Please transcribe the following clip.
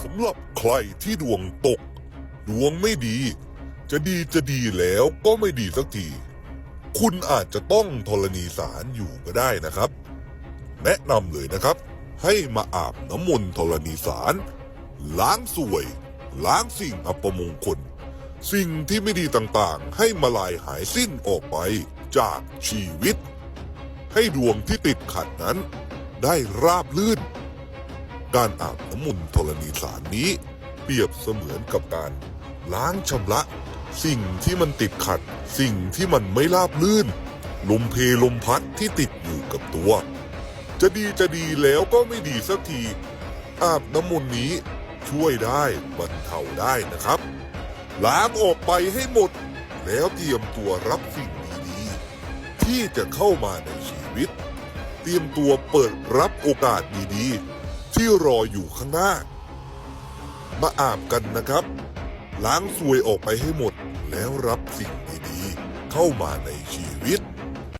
สำหรับใครที่ดวงตก ดวงไม่ดี จะดีจะดีแล้วก็ไม่ดีสักที คุณอาจจะต้องธรณีสารอยู่ก็ได้นะครับ แนะนำเลยนะครับ ให้มาอาบน้ำมนต์ธรณีสารล้างสวย ล้างสิ่งอัปมงคล สิ่งที่ไม่ดีต่างๆ ให้มาลายหายสิ้นออกไปจากชีวิต ให้ดวงที่ติดขัดนั้น ได้ราบลื่น การอาบน้ำมนต์ธรณีสารนี้ เปรียบเสมือนกับการล้างชำระ สิ่งที่มันติดขัด สิ่งที่มันไม่ราบลื่น ลมเพลลมพัดที่ติดอยู่กับตัว จะดีจะดีแล้วก็ไม่ดีสักที อาบน้ำมนต์นี้ช่วยได้บรรเทาได้นะครับ ล้างออกไปให้หมด แล้วเตรียมตัวรับสิ่งดีๆที่จะเข้ามาในชีวิต เตรียมตัวเปิดรับโอกาสดีๆ ที่รออยู่ข้างหน้า มาอาบกันนะครับ ล้างซวยออกไปให้หมดแล้วรับสิ่งดีๆเข้ามาในชีวิต